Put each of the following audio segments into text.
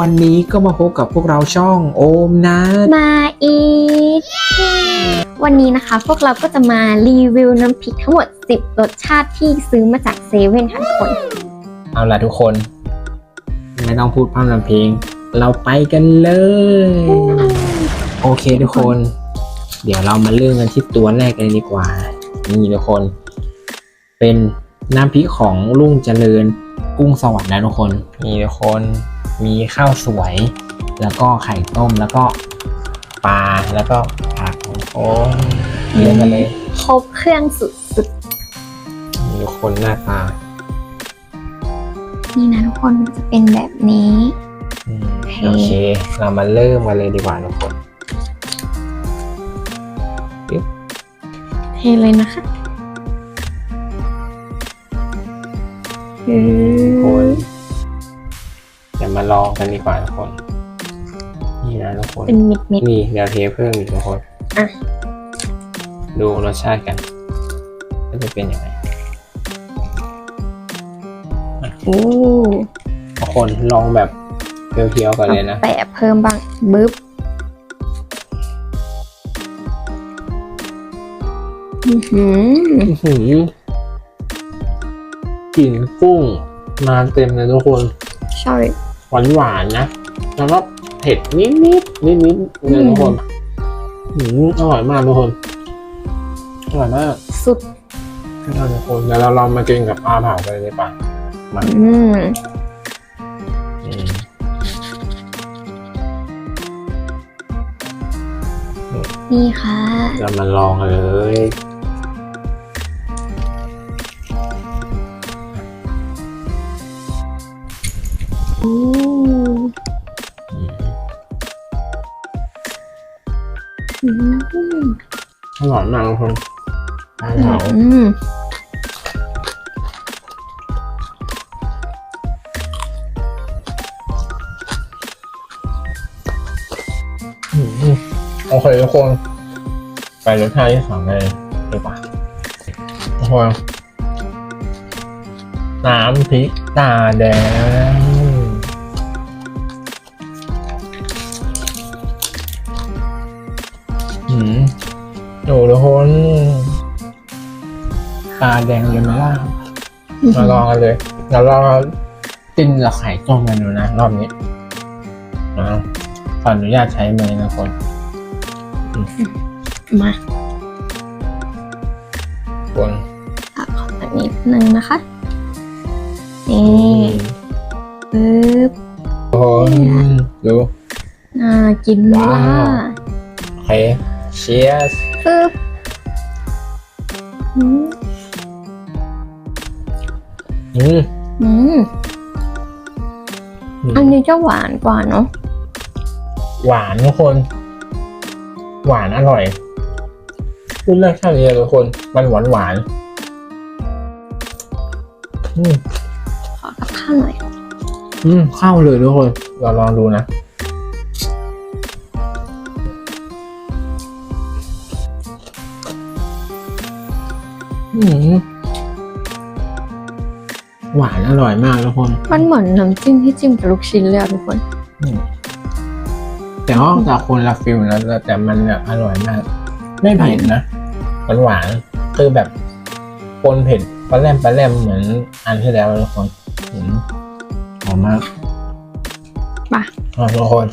วันนี้ก็มาพบกับพวกเราช่องโอมนะมาอีก วันนี้นะคะ พวกเราก็จะมารีวิวน้ำพริกทั้งหมด 10 รสชาติที่ซื้อมาจากเซเว่นค่ะทุกคน เอาล่ะทุกคน ไม่ต้องพูดพร่ำทำเพลง เราไปกันเลย โอเคทุกคน เดี๋ยวเรามาเริ่มกันที่ตัวแรกกันดีกว่า นี่ทุกคน เป็นน้ำพริกของลุงเจริญกุ้งสวรรค์นะทุกคน นี่ทุกคน มีข้าวสวย แล้วก็ไข่ต้มแล้วก็ปลาแล้วก็ผักโอ้ยเยอะกันเลยครบเครื่องสุดมีคนหน้าตาๆนี่นะทุกคนมันจะเป็นแบบนี้ อืมโอเคโอเคเรามาเริ่มกันเลยดีกว่าทุกคน เทเลยนะคะอืทุกคมนเดี๋ยว มาลองกันดีกว่าทุกคน นี่นะทุกคนเป็นเม็ดนี่เดี๋ยวเทเพิ่มอีกทุกคนอะดูรสชาติกันก็จะเป็นยังไงๆโอ้ทุกคนลองแบบเพียวๆก่อนเลยนะอาแปะเพิ่มบ้างบึ๊บอื้อหืออื้อหือกลิ่นกุ้งมาเต็มเลยทุกคน ใช่ หวานหวานๆนะ แล้วก็เผ็ดนิดนิดนิดนิดๆเลยทุกคนอืมอร่อยมากทุกคนอร่อยมากสุดอร่อยทุกคนเดี๋ยวเราลองมากินกับปลาเผากันเลยดีกว่ามาอืมอืมนี่ค่ะเรามาลองกันเลย อืมอืมมอร่อยมากทุกคนปลาเผาอืมโอเคทุกคน ไปรสชาติที่สองเลยดีกว่าทุกคนน้ำพริกตาแดง ตาแดงเลยไหมล่ะมาลองกันเลยเดี๋ยวเรากินกับไข่ต้มกันดูนะรอบนี้นะขออนุญาตใช้มือนะคนมาคนตักขอตักนิดนึงนะคะนี่ปึ๊บคนดูน่ากินมากว้าวโอเคเชียร์ปึ๊บ อืมอืมอืมอันนี้จะหวานกว่าเนาะหวานทุกคน หวานอร่อยพูดเรื่องแค่นี้เลยทุกคน มันหวานหวานอืมขอกับข้าวหน่อย อืมเข้าเลยทุกคนเราลองดูนะอืม หวานอร่อยมากทุกคนมันเหมือนน้ำจิ้มที่จิ้มกับลูกชิ้นเลยอะทุกคน อืมแต่ว่าจากคนละฟิลนะแต่แต่มันเนี่ยอร่อยมาก ไม่เผ็ดนะหวานหวานๆคือแบบปนเผ็ดปลาแรมปลาแรมเหมือนอันที่แล้วทุกคนอืมหอมมากมาเอาทุกคน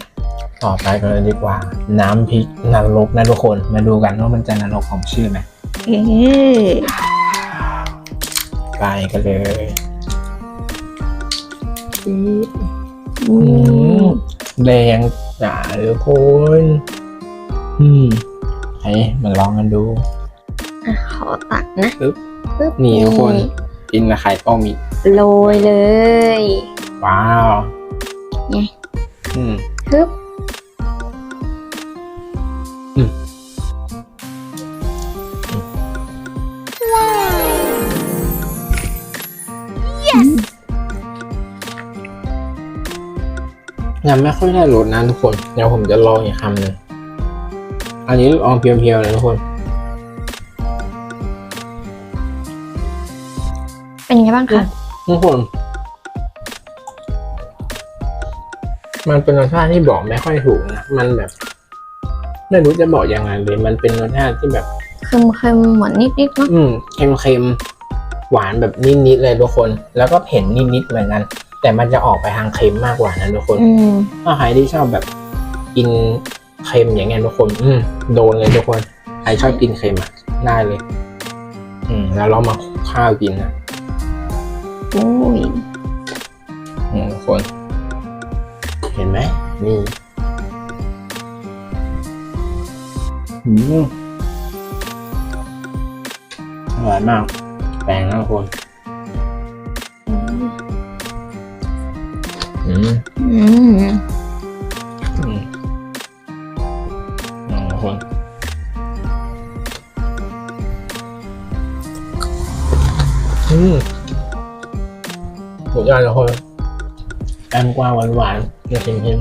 ต่อไปกันเลยดีกว่า น้ำพริกนรกนะทุกคน มาดูกันว่ามันจะนรกของชื่อไหมเอ๊ะไปกันเลย อืมอืมแดงจ๋าทุกคนอืมไอ้มาลองกันดูอะขอตักนะปึ๊บปึ๊บนี่ทุกคนกินกับไข่ต้มอีกโรยเลย ว้าว ไง อืม ฮึบ ยังไม่ค่อยได้รสนะทุกคน เดี๋ยวผมจะลองอีกคำหนึ่งอันนี้ลองเพียวๆเลยทุกคน เป็นไงบ้างคะ ทุกคน มันเป็นรสชาติที่บอกไม่ค่อยถูกนะ มันแบบ ไม่รู้จะบอกยังไงเลย มันเป็นรสชาติที่แบบ เค็มเค็มๆหวานนิดนิดๆเนาะ อืมเค็มเค็มๆ หวานแบบนิดๆเลยทุกคน แล้วก็เผ็ดนิดๆเหมือนกัน แต่มันจะออกไปทางเค็มมากกว่านะทุกคนอืมถ้าใครที่ชอบแบบกินเค็มอย่างเงี้ยทุกคน อืมโดนเลยทุกคนใครชอบกินเค็มอะได้เลย อืม แล้วเรามาคลุกข้าวกินนะโอ้ยอืมทุกคน เห็นไหมนี่อืมอร่อยมากแปลงนะทุกคน อืมอืมอือืมทุกคนอืมสุดยอดทุกคนแอมกว่าหวานหวานๆเค็มเค็ม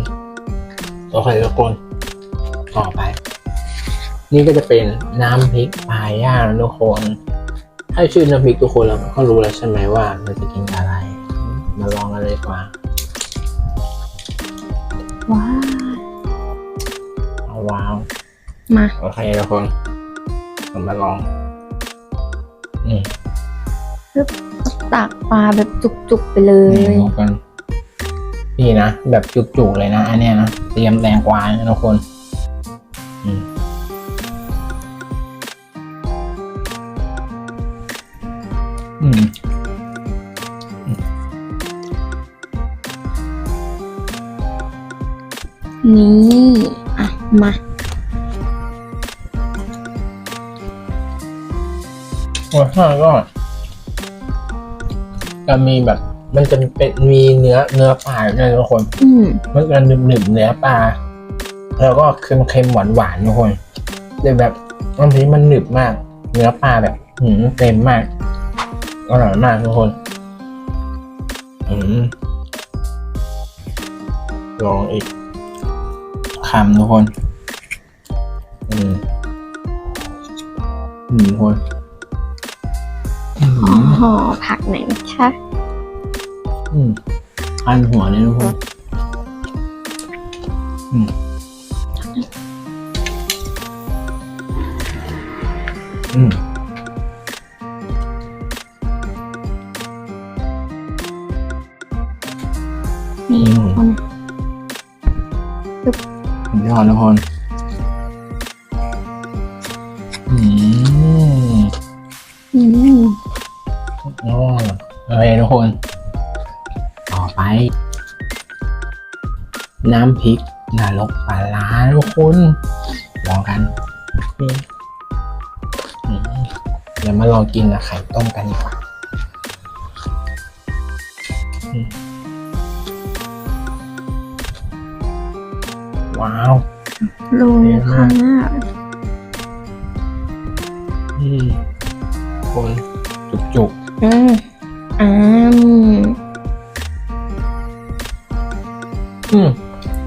ๆโอเคทุกคนต่อไป นี่ก็จะเป็นน้ำพริกปลาย่างนะทุกคนให้ชื่อน้ำพริกทุกคนเราก็รู้แล้วใช่ไหมว่ามันจะกินอะไร มาลองกันเลยดีกว่า ว้าวเอาว้าว มาโอเคทุกคนผมมาลองอืมตักปลาแบบจุกๆไปเลยนี่ทุกคนนี่นะ แบบจุกๆเลยนะ อันเนี้ยนะ เตรียมแตงกวานะทุกคนอืม นี่อะมารสชาติก็จะมีแบบ มันจะเป็นมีเนื้อเนื้อปลาอยู่ด้วยนะทุกคน อืมมันจะหนึบหนึบๆเนื้อปลา แล้วก็เค็มเค็มหวานหวานๆทุกคนแต่แบบบางทีมันหนึบมาก เนื้อปลาแบบหืมเต็มมากอร่อยมากทุกคนอืมลองอีก คำทุกคนอืมอืมทุกคนอืมห่อผักไหนอยนะคะอืมคันหัวเลยทุกคนอืมอืม ต่อไป น้ำพริกนรกปลาร้าทุกคนลองกันนี่อืมเดี๋ยวมาลองกินกับไข่ต้มกันดีกว่าอืมว้าวลงค่ะอืมคนจุกอืมอ่าม อืม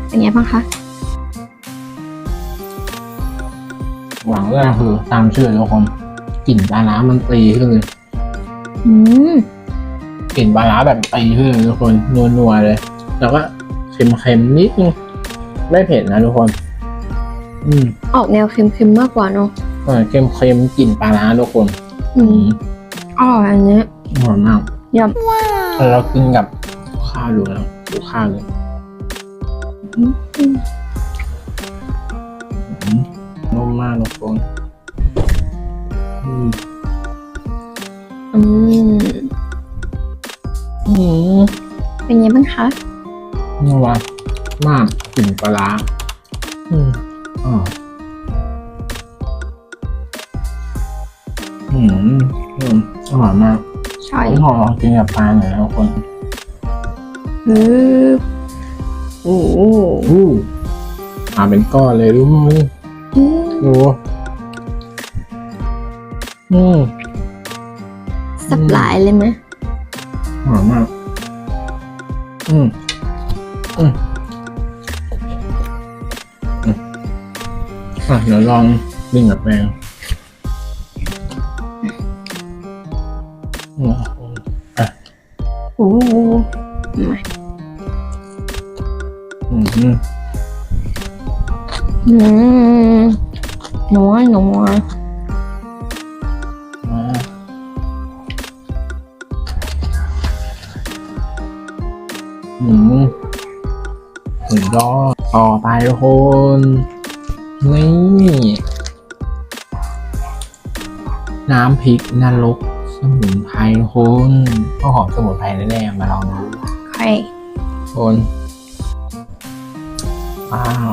เป็นไงบ้างคะหวังแรกคือตามชื่อทุกคนกลิ่นปลาร้ามันตีขึ้นเลยอืมกลิ่นปลาร้าแบบตีขึ้นเลยทุกคนนัวๆเลย แล้วก็เค็มๆนิดนึงไม่เผ็ดนะทุกคน อืม ออกแนวเค็มๆมากกว่าเนาะเออเค็มๆกลิ่นปลาร้าทุกคน อืมอร่อยอันเนี้ยอร่อยมากยแล้วเรากินกับข้าวดูนะดูข้าวเลยำอืมอืม นุ่มมากทุกคนอืมอืมอืมเป็นไงบ้างคะนัวมากกลิ่นปลาร้าอืมอ่าอืมอืมอร่อยมากใช่ผมขอลองกินกับปลาหน่อยนะทุกคนอือ โอ้โหอู้มาเป็นก้อนเลยรู้ไหมอืมดูอืมสับหลายเลยไหมอร่อยมากอืมอืม อืมอะเดี๋ยวลองกินกับแมงอืมโอ้โห ริกนรกสมุนไพรทุกคนก็หอมสมุนไพรแน่ๆมาลองดูใครคนว้าว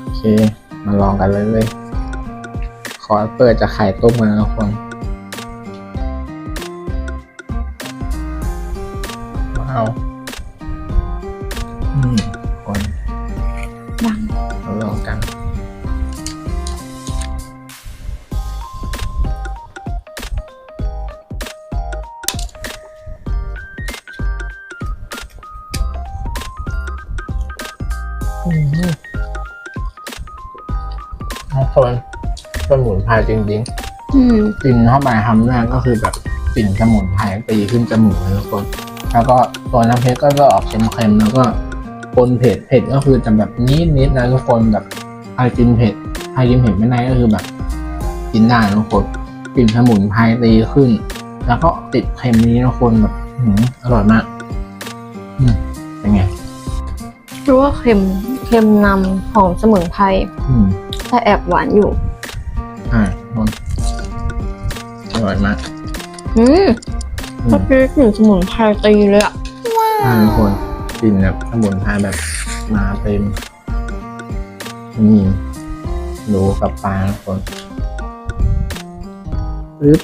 โอเค มาลองกันเลยเลย ขอเปิดจากไข่ต้มมานะทุกคนว้าว สมุนไพรจริงอืมๆกินเข้าไปคำแรกก็คือแบบกลิ่นสมุนไพรตีขึ้นจมูกเลยทุกคนแล้วก็ตัวน้ำเพชรก็จะออกเค็มๆแล้วก็ปนเผ็ดเผ็ดก็คือจะแบบนิดๆนะทุกคนแบบใครกินเผ็ดใครกินเผ็ดไม่ได้ก็คือแบบ กินได้นะทุกคนกลิ่นสมุนไพรตีขึ้น แล้วก็ติดเค็มนี้ทุกคนแบบหืมอร่อยมาก อืมเป็นไง รู้ว่าเค็มเค็มนำหอมสมุนไพรอืม แต่แอบหวานอยู่ อ่าทุกคนอร่อยมากอืมอืเมื่อมกี้กลิ่นสมุนไพรตีเลยอะอ่าทุกคนกลิ่นแบบสมุนไพรแบบมาเต็มนี่ดูกับปลาทุกคนปึ๊บ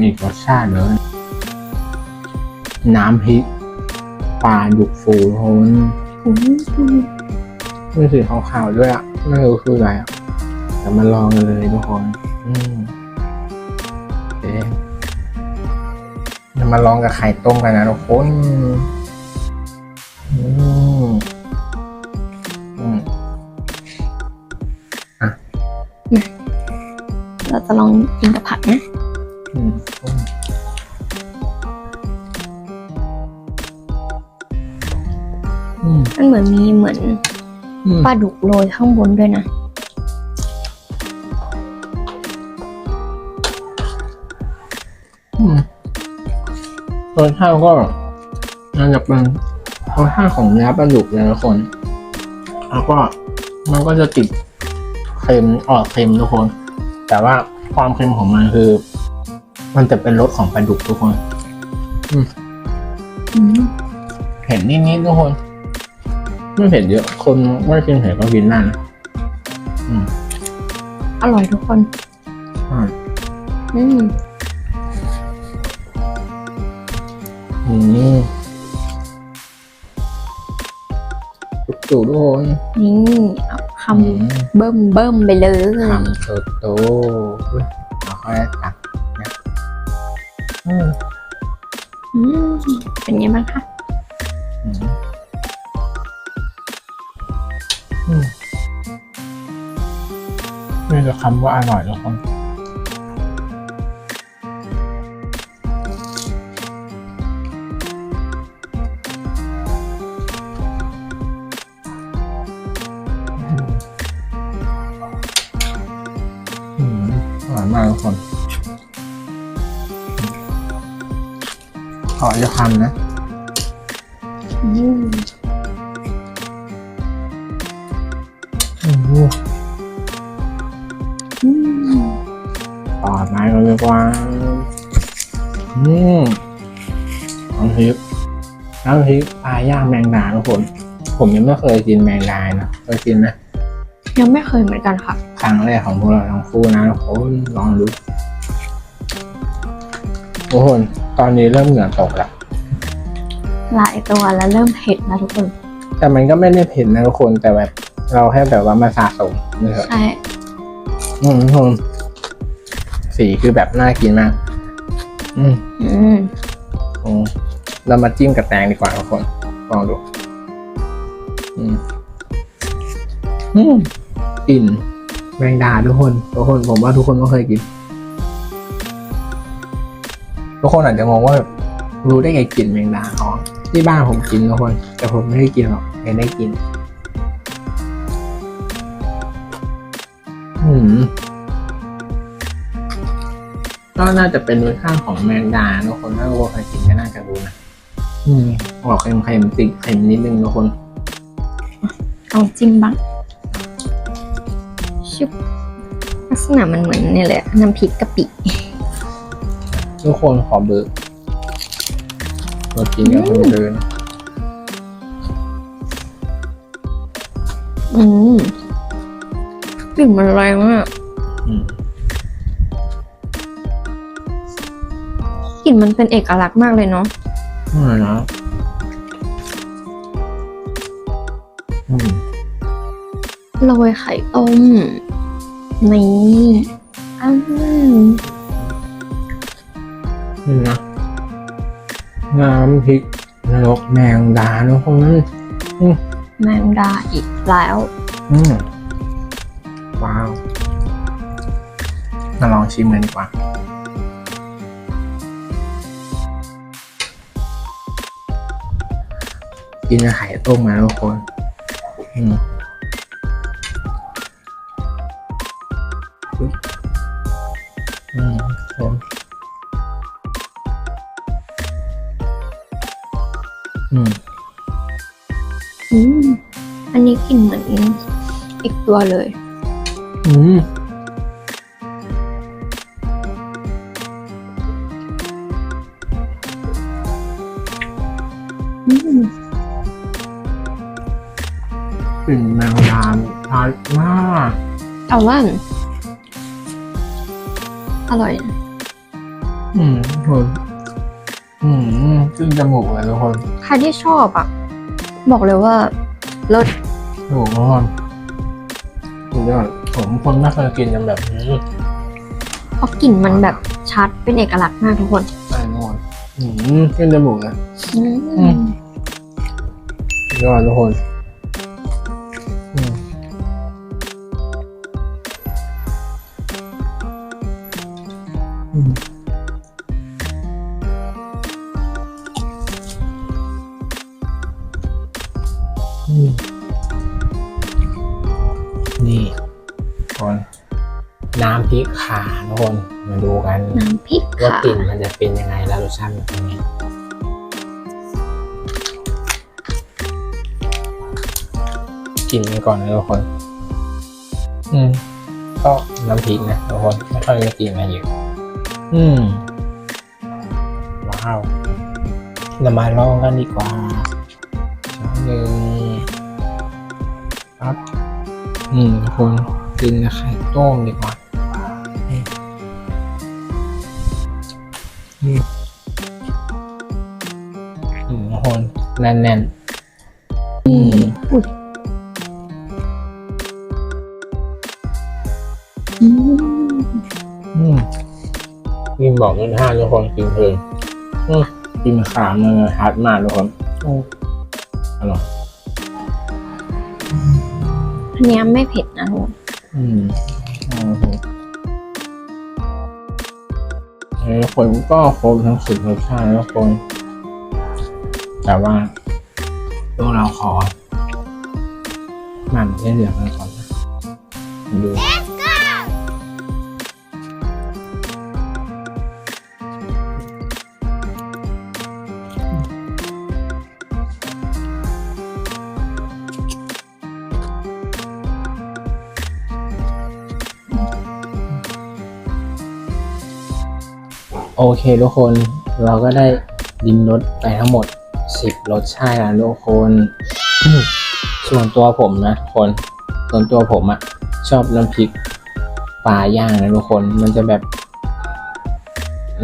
มาลองกันอีกรสชาติเลย น้ำพริกปลาดุกฟูทุนอืมมีสีขาวๆด้วยอะไม่รู้คืออะไรอะแต่มาลองกันเลยทุกคน อืมโอเคเรามาลองกับไข่ต้มกันนะทุกคนอืมอืมเราจะลองกินกับผักนะ มอืมมันเหมือนมีเหมือนอืมปลาดุกโรยข้างบนด้วยนะอืมรสชาติก็น่าจะเป็นรสชาติของเนื้อปลาดุกเลยทุกคน แล้วก็มันก็จะติดเค็มออกเค็มทุกคน แต่ว่าความเค็มของมันคือ มันจะเป็นรสของปลาดุกทุกคนอืมเผ็ดนิดๆทุกคน ไม่เผ็ดเยอะ คนไม่กินเผ็ดก็กินได้นะอืมอร่อยทุกคนอ่าอืมอืมจุกๆทุกคนนี่เอาคอืมำเบิ่มเบิ่มๆไปเลยคำโตโตๆอุ๊ยเราค่อยตักนะ อืมอืมเป็นไงบ้างคะอืมมนี่จะคำว่าอร่อยแล้วคน อจะคำนะอืมอืมอืมต่อไปก็เรียกว่าอืมน้ำพริกน้ำพริกปลาย่างแมงดาทุกคนผมยังไม่เคยกินแมงดานะเคยกินไหมยังไม่เคยเหมือนกันค่ะ ครั้งแรกของพวกเราทั้งคู่นะทุกคนลองดูทุกคนตอนนี้เริ่มเหงื่อตกแล้วห ลายตัวแล้วเริ่มเผ็ดแล้วทุกคน แต่มันก็ไม่ได้เผ็ดนะทุกคนแต่แบบเราแค่แบบว่ามาสะสมนะครับใช่อืมทุกคนสีคือแบบน่ากินมาก อืมอืมอืมเรามาจิ้มกับแตงดีกว่าทุกคนลองดู อืมอืมกลิ่นแมงดาทุกคนทุกคนผมว่าทุกคนก็เคยกิน ทุกคนอาจจะงงว่าแบบรู้ได้ไงกลิ่นแมงดาอ๋อ ที่บ้านผมกินทุกคน แต่ผมไม่ได้กินหรอกไม่ได้กิน อืมก็น่าจะเป็นรสชาติของแมงดาทุกคนถ้าทุกคนเคยกินก็น่าจะรู้นะ อืมออกเค็มๆติดเค็มนิดนึงทุกคนเอาจิ้มบ้างชุบลักษณะมันเหมือนนี่แหละน้ำพริกกะปิ ทุกคนขอเบอร์ เรากินกันคนเดินอืมกลิ่นมันแรงมากอืมกลิ่นมันเป็นเอกลักษณ์มากเลยเนาะอร่อยนะอืมโรยไข่ต้มนี่อืมนี่นะ น้ำพริกนรกแมงดาทุกคนแมงดาอีกแล้ว อืมว้าวมาลองชิมกันดีกว่า กินกับไข่ต้มมาทุกคน อืม ตัวเลยอืมอืมกลิ่นแมงดาชัดมากแต่ว่าอร่อยนะอืมทุกคนอืมขึ้นจมูกเลยทุกคน ใครที่ชอบอะ บอกเลยว่ารสถูกทุกคนสุด ยอดผมคนไม่เคยกินกันแบบนี้เพราะกลิ่นมันแบบชัดเป็นเอกลักษณ์มากทุกคนใช่ทุกคนอืมขึ้นจมูกเลยอือืมมสุดยอดทุกคน พริกขาทุกคนมาดูกันน้ำพริกว่าค่ะกลิ่นมันจะเป็นยังไงแล้วรสชาติมันเป็นยังไงกินกันก่อนนะทุกคน อืมก็น้ำพริกนะทุกคนไม่ค่อยได้กินอะไรเยอะอืมว้าวเรามาลองกันดีกว่าช้อนหนึ่งปั๊บอืมทุกคนกินกับไข่ต้มดีกว่า อืมอืมทุกคนแน่นๆอืมอุ้ยอืมอืมกินบอกเงินห้าทุกคนกินเพลินอืมกินขามมันฮาร์ดมากทุกคนอืมอร่อยอันเนี้ยไม่เผ็ดนะทุกคนอืมอืม เฮ้คนก็ครบทั้งสิบรสชาติแล้วคน แต่ว่าพวกเราขอหมั่นให้เหลือกันก่อนนะดู เคทุกคนเราก็ได้ดิมรสไปทั้งหมด 10รสชาติแล้วทุกคนส่วนตัวผมนะคนส่วนตัวผมอะชอบน้ำพริกปลาย่างนะทุกคนมันจะแบบ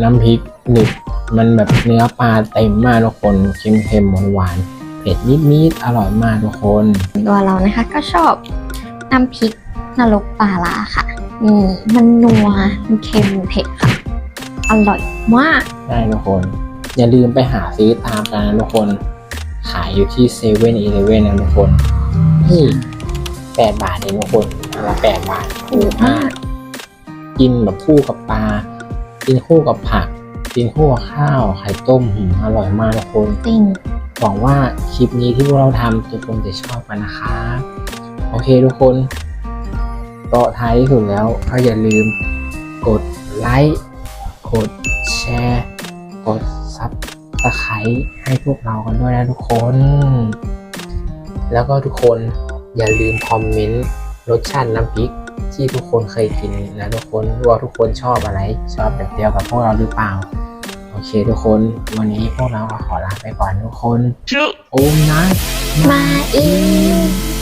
น้ำพริกหนึบมันแบบเนื้อปลาเต็มมากทุกคนเค็มๆหวานเผ็ดนิดๆอร่อยมากทุกคนตัวเรานะคะ ก็ชอบน้ำพริกนรกปลาลาค่ะอืมมันนัวมันเค็มเผ็ดค่ะ อร่อยมาก ได้ทุกคน อย่าลืมไปหาซื้อตามกันนะทุกคน ขายอยู่ที่เซเว่นอีเลเว่นนะทุกคนนี่แปดบาทเองทุกคนอันละแปดบาทถูกมาก กินแบบคู่กับปลา กินคู่กับผัก กินคู่กับข้าวไข่ต้มหืมอร่อยมากทุกคนจริงหวังว่าคลิปนี้ที่พวกเราทำทุกคนจะชอบกันนะครับโอเคทุกคนก็ท้ายที่สุดแล้วก็อย่าลืมกดไลค์ กดแชร์ กดซับสไครต์ให้พวกเรากันด้วยนะทุกคน แล้วก็ทุกคนอย่าลืมคอมเมนต์รสชาติน้ำพริกที่ทุกคนเคยกินนะทุกคนว่าทุกคนชอบอะไร ชอบแบบเดียวกับพวกเราหรือเปล่า โอเคทุกคนวันนี้พวกเราก็ขอลาไปก่อนทุกคน โอมนะ มาอีก